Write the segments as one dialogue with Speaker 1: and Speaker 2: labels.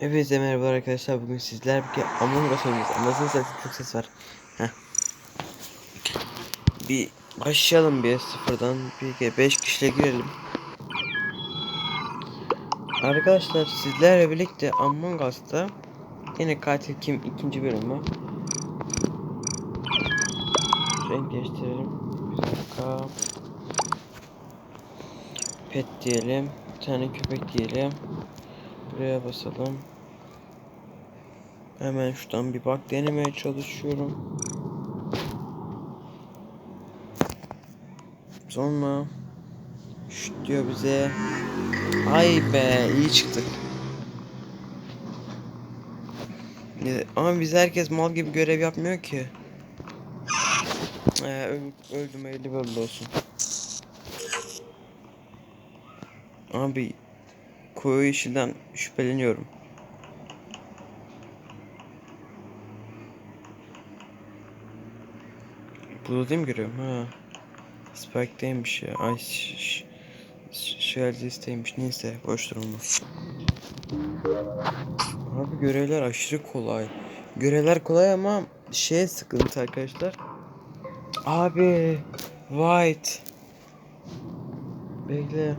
Speaker 1: Hepinize merhaba arkadaşlar bugün sizler bir Among Us oynuyoruz Anasını satayım çok ses var. Heh. Bir başlayalım bir sıfırdan bir 5 kişiyle girelim. Arkadaşlar sizlerle birlikte Among Us'ta Yine katil kim? İkinci bölümü Renk değiştirelim. Bir dakika. Pet diyelim. Bir tane köpek diyelim Buraya basalım. Hemen şuradan bir bak denemeye çalışıyorum. Sonra şut diyor bize. Ay be iyi çıktık. Ya, Ama biz herkes mal gibi görev yapmıyor ki. Ee, öl- öldüm öyle olsun. Abi koyu işinden şüpheleniyorum. Burada değil mi görüyorum? Ha. Spike'deymiş ya. Ay Shell'deymiş. Neyse boş durma. Abi görevler aşırı kolay. Görevler kolay ama şey sıkıntı arkadaşlar. Abi White. Bekle.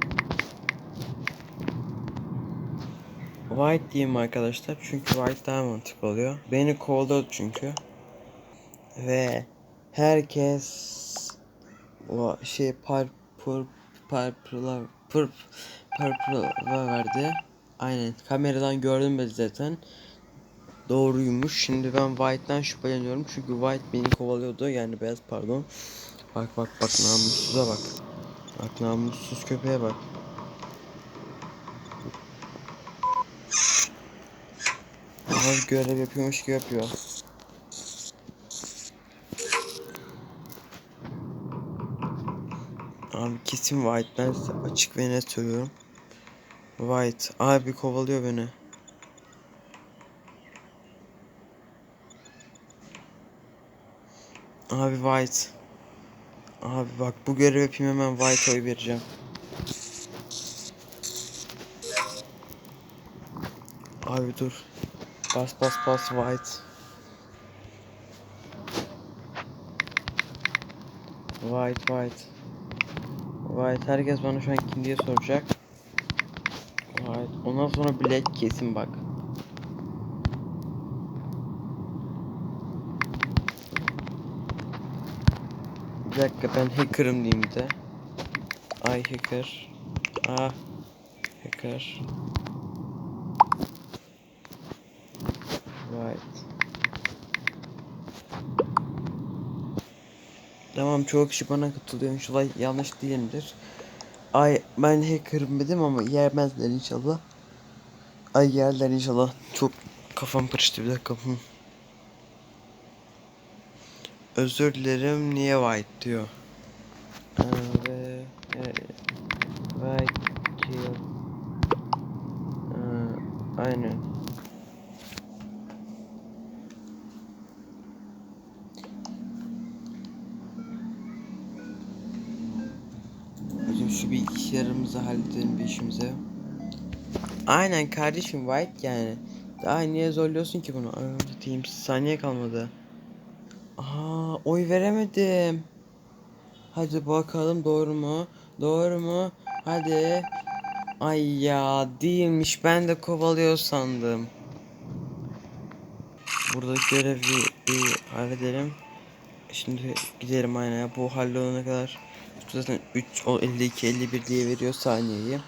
Speaker 1: White diyeyim arkadaşlar çünkü White daha mantıklı oluyor. Beni kovaladı çünkü. Ve herkes o şey par pur parpla pur parpla verdi. Aynen kameradan gördüm ben zaten. Doğruymuş. Şimdi ben White'dan şüpheleniyorum çünkü White beni kovalıyordu yani beyaz pardon. Bak bak bak namussuza bak. Bak namussuz köpeğe bak. Abi görev yapıyormuş gibi yapıyor. Abi kesin White ben açık ve net söylüyorum. White abi kovalıyor beni. Abi White. Abi bak bu görev yapayım hemen White oy vereceğim. Abi dur. Bas bas bas White. White White. White herkes bana şu an kim diye soracak. White. Ondan sonra Black kesin bak. Bir dakika ben hacker'ım diyeyim de. Ay hacker. Ah. Hacker. Right. Tamam çoğu kişi bana katılıyor. İnşallah yanlış değilimdir. Ay ben hacker'ım dedim ama yermezler inşallah. Ay yerler inşallah. Çok kafam karıştı bir dakika. Hı. Özür dilerim niye white diyor. Aa, ve e, white kill. Aa, aynen. Hocam şu bilgisayarımızı halledelim bir işimize. Aynen kardeşim White yani. Daha niye zorluyorsun ki bunu? Diyeyim saniye kalmadı. Aa oy veremedim. Hadi bakalım doğru mu? Doğru mu? Hadi. Ay ya değilmiş ben de kovalıyor sandım. Buradaki görevi bir halledelim. Şimdi gidelim aynen bu hallolana kadar zaten 3 o 52 51 diye veriyor saniyeyi.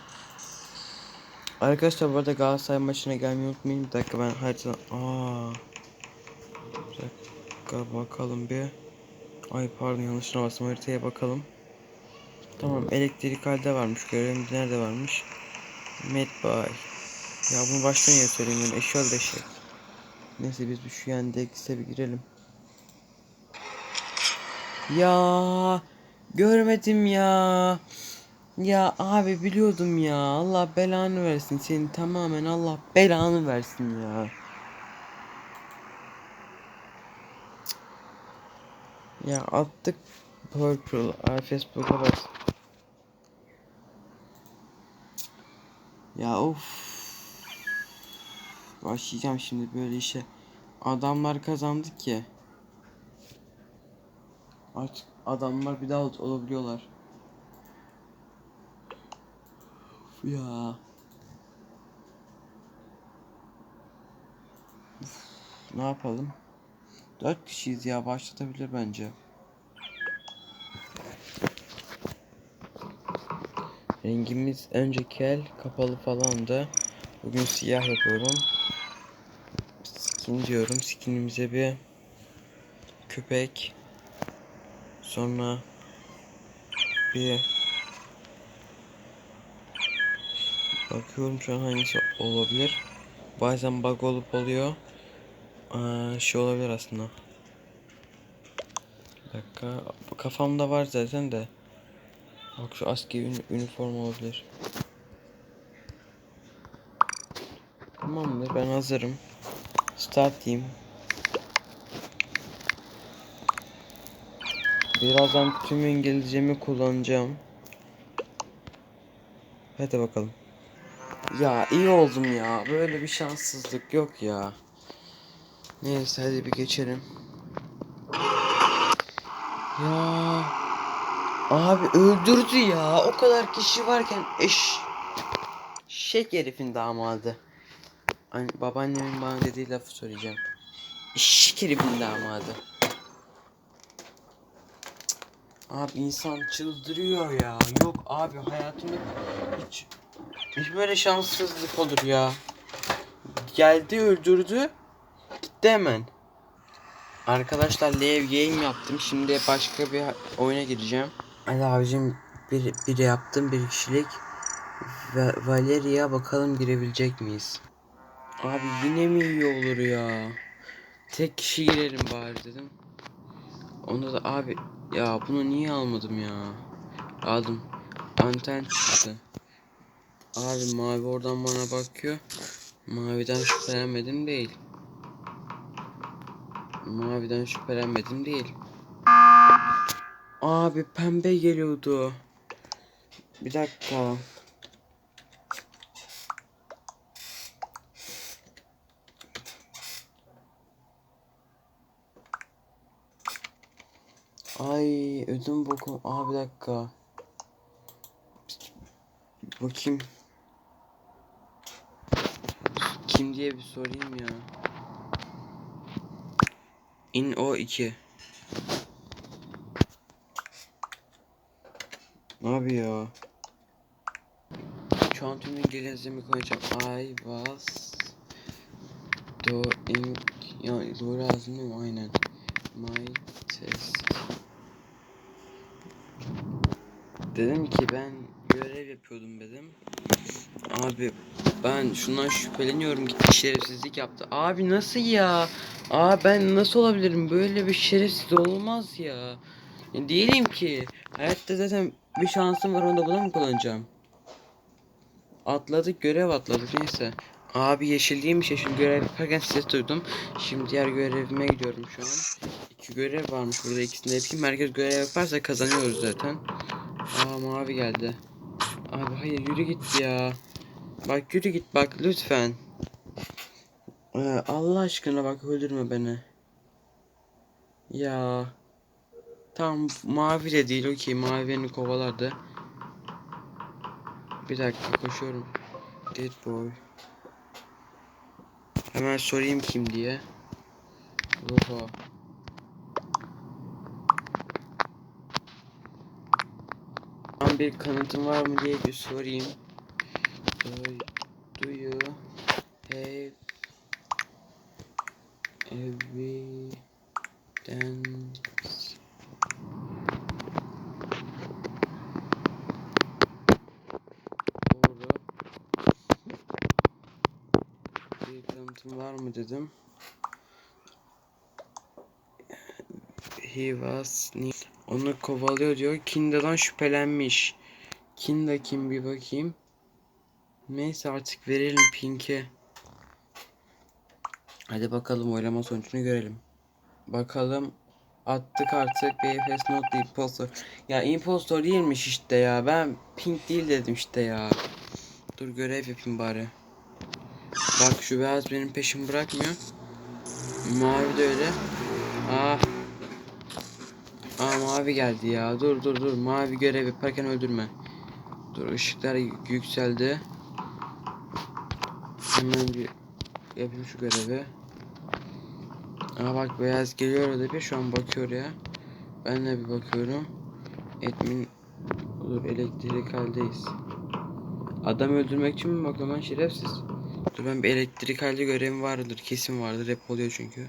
Speaker 1: Arkadaşlar bu arada Galatasaray maçına gelmeyi unutmayın. Bir dakika ben haritadan aa. Bir dakika bakalım bir. Ay pardon yanlışına bastım haritaya bakalım. Tamam elektrik halde varmış görevimiz nerede varmış? Medbay. Ya bunu baştan niye söyleyeyim yani eşyal deşek. Neyse biz şu Yandex'e bir girelim. Ya görmedim ya. Ya abi biliyordum ya. Allah belanı versin seni tamamen Allah belanı versin ya. Ya attık Purple. Ay Facebook'a bas. Ya of. Başlayacağım şimdi böyle işe. Adamlar kazandı ki. Artık adamlar bir daha ol- olabiliyorlar. Ya. Uf, ne yapalım? Dört kişiyiz ya başlatabilir bence. Rengimiz önce kel kapalı falandı. Bugün siyah yapıyorum. Skin diyorum. Skinimize bir köpek. Sonra bir bakıyorum şu an hangisi olabilir. Bazen bug olup oluyor. Aa, şey olabilir aslında. Bir dakika. Kafamda var zaten de. Bak şu askeri ün- olabilir. Tamamdır ben hazırım. Start diyeyim. Birazdan tüm İngilizcemi kullanacağım. Hadi bakalım. Ya iyi oldum ya. Böyle bir şanssızlık yok ya. Neyse hadi bir geçelim. Ya abi öldürdü ya. O kadar kişi varken eş şek herifin damadı. Hani babaannemin bana dediği lafı söyleyeceğim. Eşek herifin damadı. Abi insan çıldırıyor ya. Yok abi hayatımda hiç hiç böyle şanssızlık olur ya. Geldi öldürdü. Gitti hemen. Arkadaşlar live game yaptım. Şimdi başka bir oyuna gireceğim. Hadi abicim bir, bir yaptım bir kişilik. Ve Valeria bakalım girebilecek miyiz? Abi yine mi iyi olur ya? Tek kişi girelim bari dedim. Onda da abi ya bunu niye almadım ya? Aldım. Anten çıktı. Abi mavi oradan bana bakıyor. Maviden şüphelenmedim değil. Maviden şüphelenmedim değil. Abi pembe geliyordu. Bir dakika. Ay ödüm bokum. Aa bir dakika. Bakayım. Kim diye bir sorayım ya. İn o 2. Abi ya. Şu an tüm İngilizcemi koyacağım. I was doing ya doğru yazdım mi? Aynen. My test. Dedim ki ben görev yapıyordum dedim. Abi ben şundan şüpheleniyorum gitti şerefsizlik yaptı. Abi nasıl ya? Aa ben nasıl olabilirim? Böyle bir şerefsiz olmaz ya. ya diyelim ki hayatta zaten bir şansım var onu da buna mı kullanacağım? Atladık görev atladık neyse. Abi yeşil değilmiş yeşil görev yaparken ses duydum. Şimdi diğer görevime gidiyorum şu an. İki görev varmış burada ikisini de yapayım. Herkes görev yaparsa kazanıyoruz zaten. Aa mavi geldi. Abi hayır yürü git ya. Bak yürü git bak lütfen. Ee, Allah aşkına bak öldürme beni. Ya. Tamam mavi de değil okey mavi beni kovalardı. Bir dakika koşuyorum. Dead boy. Hemen sorayım kim diye. Oha. Tam bir kanıtın var mı diye bir sorayım. Do, do you have evidence? Doğru. Bir kanıtın var mı dedim. He was onu kovalıyor diyor. Kinda'dan şüphelenmiş. Kinda kim bir bakayım. Neyse artık verelim Pink'e. Hadi bakalım oylama sonucunu görelim. Bakalım attık artık BFS not the impostor. Ya impostor değilmiş işte ya. Ben Pink değil dedim işte ya. Dur görev yapayım bari. Bak şu beyaz benim peşimi bırakmıyor. Mavi de öyle. Ah. Aa mavi geldi ya. Dur dur dur. Mavi görev yaparken öldürme. Dur ışıklar yükseldi. Hemen bir yapayım şu görevi. Aa bak beyaz geliyor orada bir şu an bakıyor ya. Ben de bir bakıyorum. Etmin Dur elektrik haldeyiz. Adam öldürmek için mi bakıyorum lan şerefsiz? Dur ben bir elektrik halde görevim vardır. Kesin vardır. Hep oluyor çünkü.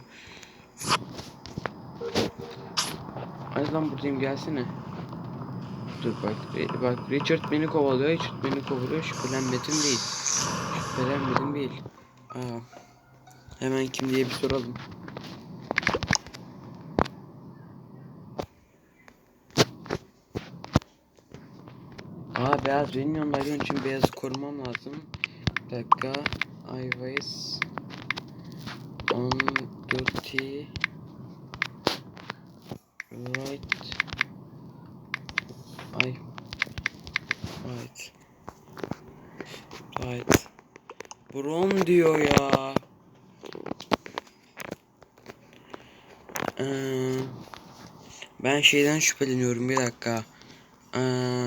Speaker 1: Hadi lan buradayım gelsene. Dur bak. Bak Richard beni kovalıyor. Richard beni kovalıyor. Şüphelenmedim değil. Şüphelenmedim değil. Aa. Hemen kim diye bir soralım. Aa beyaz benim yanımdaydı onun için beyazı korumam lazım. Bir dakika. I was on right I right. Right. Brom diyor ya. Ee, ben şeyden şüpheleniyorum bir dakika. Ee,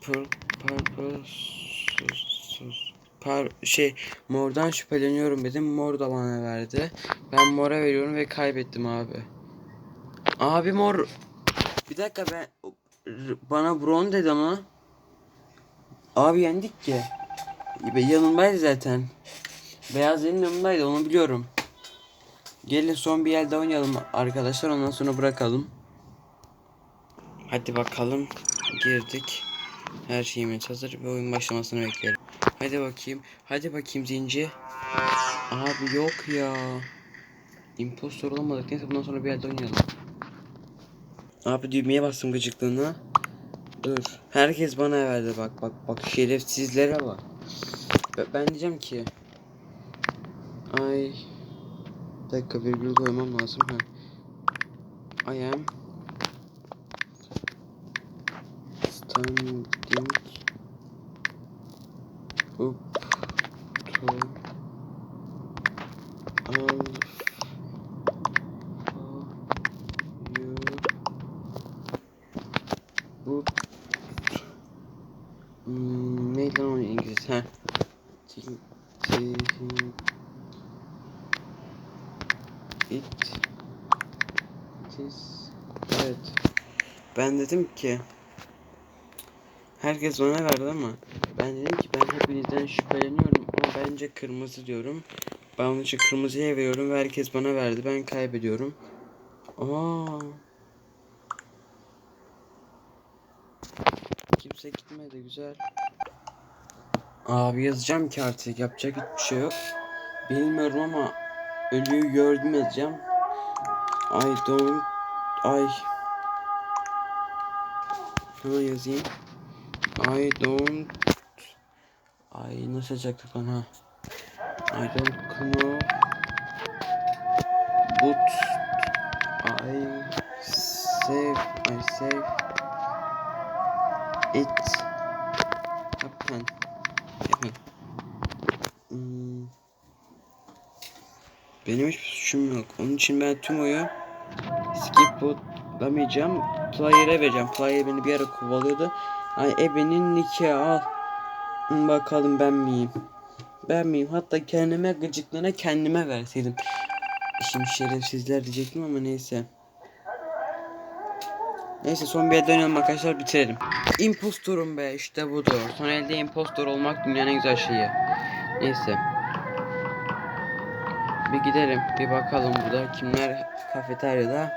Speaker 1: pur, purple sus- par şey mordan şüpheleniyorum dedim mor da bana verdi. Ben mora veriyorum ve kaybettim abi. Abi mor bir dakika ben bana bron dedi ama abi yendik ki yanımdaydı zaten beyaz benim yanımdaydı onu biliyorum gelin son bir elde oynayalım arkadaşlar ondan sonra bırakalım hadi bakalım girdik her şeyimiz hazır ve oyun başlamasını bekleyelim. Hadi bakayım. Hadi bakayım zinci. Abi yok ya. Impostor olamadık. Neyse bundan sonra bir yerde oynayalım. Abi düğmeye bastım gıcıklığına. Dur. Herkes bana verdi bak bak bak şerefsizlere bak. Ben, diyeceğim ki. Ay. Bir dakika virgül koymam lazım. Ha. I am standing up to all you bu neydi lan o İngilizce? Ha. Think- think It it is evet. Ben dedim ki Herkes ona verdi ama ben dedim ki ben hepinizden şüpheleniyorum ama bence kırmızı diyorum. Ben onun için kırmızıya veriyorum ve herkes bana verdi. Ben kaybediyorum. Aa. Kimse gitmedi güzel. Abi yazacağım ki artık yapacak hiçbir şey yok. Bilmiyorum ama ölüyü gördüm yazacağım. I don't I Hemen yazayım. I don't Ay nasıl yazacaktık lan? I don't know but I save I save it Benim hiçbir suçum yok. Onun için ben tüm oyu skip botlamayacağım. Player'e vereceğim. Player beni bir ara kovalıyordu. Ay ebenin nikahı al. Bakalım ben miyim? Ben miyim? Hatta kendime gıcıklığına kendime verseydim. Şimdi şerefsizler diyecektim ama neyse. Neyse son bir oynayalım arkadaşlar bitirelim. Impostorum be işte budur. Son elde impostor olmak dünyanın en güzel şeyi. Neyse. Bir gidelim bir bakalım burada kimler kafeteryada.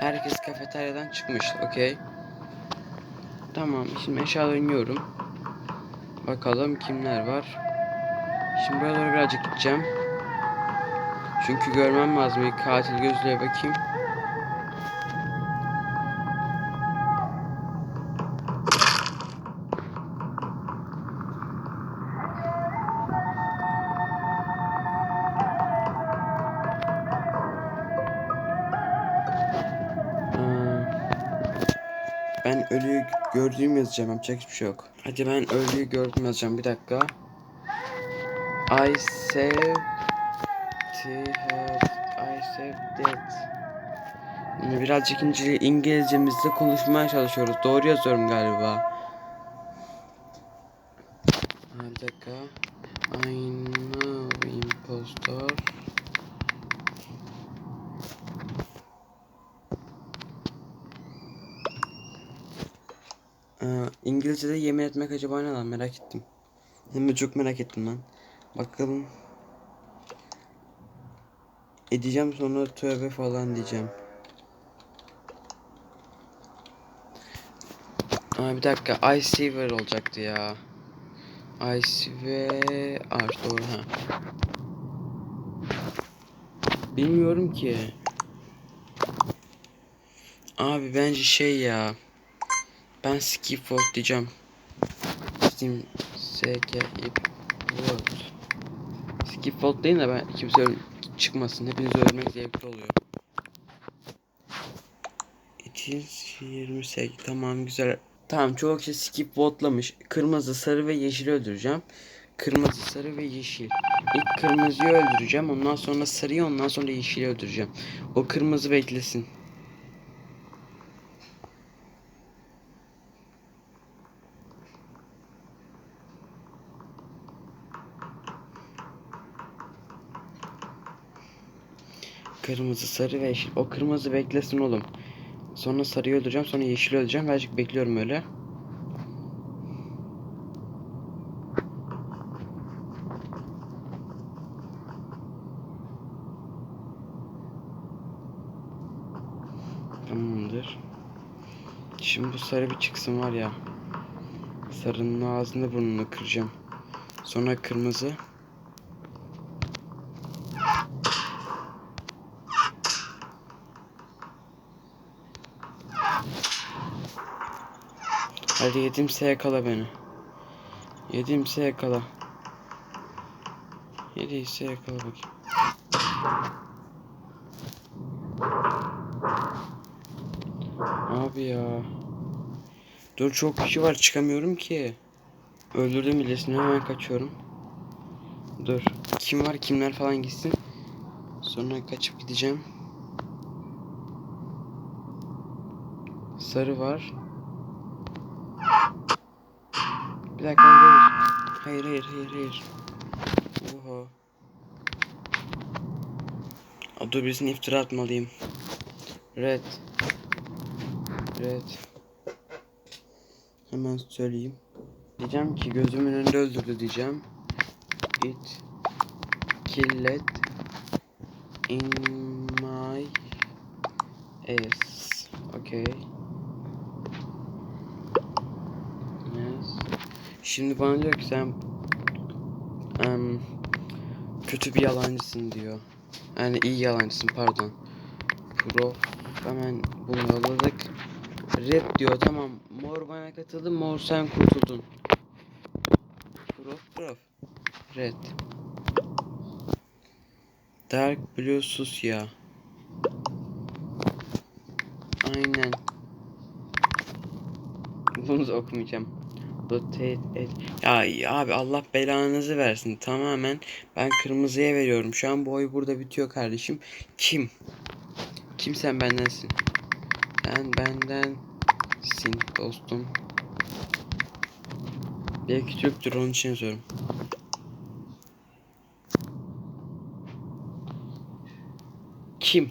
Speaker 1: Herkes kafeteryadan çıkmış. Okey. Tamam şimdi aşağı iniyorum. Bakalım kimler var. Şimdi buraya doğru birazcık gideceğim. Çünkü görmem lazım. Bir katil gözlüğe bakayım. Ölüyü gördüğüm yazacağım. Yapacak hiçbir şey yok. Hadi ben ölüyü gördüm yazacağım. Bir dakika. I saved to have I saved that. Birazcık İngilizce, İngilizcemizde konuşmaya çalışıyoruz. Doğru yazıyorum galiba. Ha, bir dakika. I know impostor. Ee, İngilizce'de yemin etmek acaba ne lan merak ettim. Hem de çok merak ettim lan. Bakalım. Edeceğim sonra tövbe falan diyeceğim. Aa, bir dakika I swear olacaktı ya. I Aa, doğru ha. Bilmiyorum ki. Abi bence şey ya. Ben skip vote diyeceğim. Steam SK vote. Skip vote değil de ben kimse çıkmasın. Hepiniz ölmek zevkli oluyor. It is 28 tamam güzel. Tamam çoğu kişi skip vote'lamış. Kırmızı, sarı ve yeşili öldüreceğim. Kırmızı, sarı ve yeşil. İlk kırmızıyı öldüreceğim. Ondan sonra sarıyı, ondan sonra yeşili öldüreceğim. O kırmızı beklesin. Kırmızı, sarı ve yeşil. O kırmızı beklesin oğlum. Sonra sarıyı öldüreceğim, sonra yeşili öldüreceğim. Birazcık bekliyorum öyle. Tamamdır. Şimdi bu sarı bir çıksın var ya. Sarının ağzını burnunu kıracağım. Sonra kırmızı. Hadi yedimse yakala beni. Yedimse yakala. Yediyse yakala bakayım. Abi ya. Dur çok kişi var çıkamıyorum ki. Öldürdüm bilesini hemen kaçıyorum. Dur. Kim var kimler falan gitsin. Sonra kaçıp gideceğim. Sarı var. Bir dakika hayır hayır. Hayır hayır hayır. Aa, Dur birisine iftira atmalıyım. Red. Red. Hemen söyleyeyim. Diyeceğim ki gözümün önünde öldürdü diyeceğim. It killed in my ass. Okay. Yes. Şimdi bana diyor ki sen em, kötü bir yalancısın diyor. Yani iyi yalancısın pardon. Pro hemen bunu yolladık. Red diyor tamam. Mor bana katıldı. Mor sen kurtuldun. Prof prof. Red. Dark blue sus ya. Aynen. Bunu da okumayacağım. Rotate et. Ya abi Allah belanızı versin. Tamamen ben kırmızıya veriyorum. Şu an bu oy burada bitiyor kardeşim. Kim? Kim sen bendensin? Sen bendensin dostum. Belki Türktür onun için yazıyorum. Kim?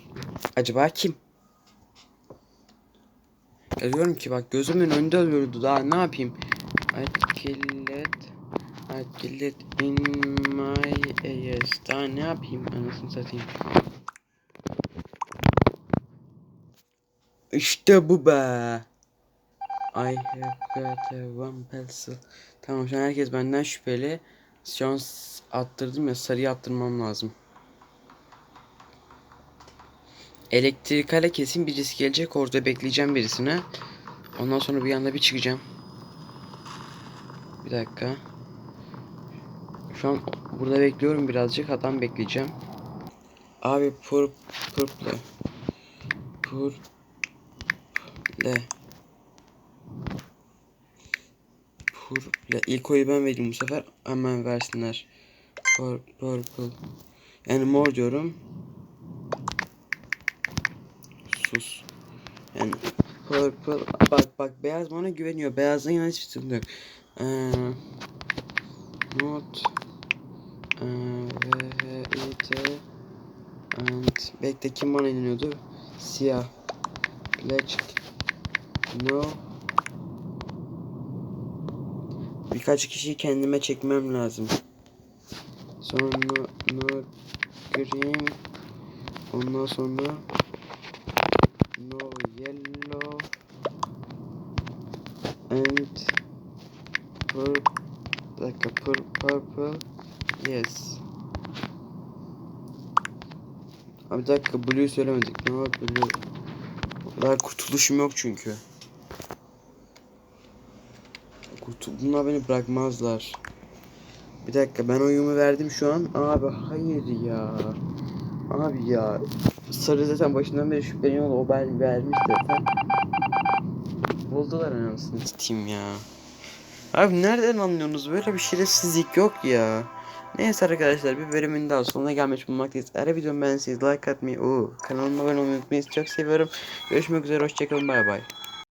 Speaker 1: Acaba kim? Yazıyorum ki bak gözümün önünde ölüyordu daha ne yapayım? I killed in my ass. Daha ne yapayım anasını satayım. İşte bu be. I have got a one pencil. Tamam şu an herkes benden şüpheli. Şu an attırdım ya sarıyı attırmam lazım. Elektrikale kesin birisi gelecek orada bekleyeceğim birisine. Ondan sonra bir anda bir çıkacağım. Bir dakika. Şu an burada bekliyorum birazcık adam bekleyeceğim. Abi pur purple. Purple. Purple. İlk oyu ben vereyim bu sefer. Hemen versinler. Pur purple. Yani mor diyorum. Sus. Yani purple. Bak bak beyaz bana güveniyor. Beyazdan yana hiçbir sıkıntı yok. Ee, not. Ee, V, H, I, T. And. Bekle kim bana inanıyordu? Siyah. Black. No. Birkaç kişiyi kendime çekmem lazım. Sonra no green. Ondan sonra no yellow and pur bir dakika pur purple yes. Abi bir dakika blue söylemedik. No blue. Daha kurtuluşum yok çünkü. Kurtul beni bırakmazlar. Bir dakika ben oyumu verdim şu an. Abi hayır ya. Abi ya. Sarı zaten başından beri şüpheleniyordu. O ben vermiş zaten. Buldular anasını satayım ya. Abi nereden anlıyorsunuz? Böyle bir şerefsizlik yok ya. Neyse arkadaşlar bir bölümün daha sonuna gelmiş bulunmaktayız. Eğer videomu beğendiyseniz like atmayı, oo, kanalıma abone olmayı unutmayın. Çok seviyorum. Görüşmek üzere. Hoşçakalın. Bay bay.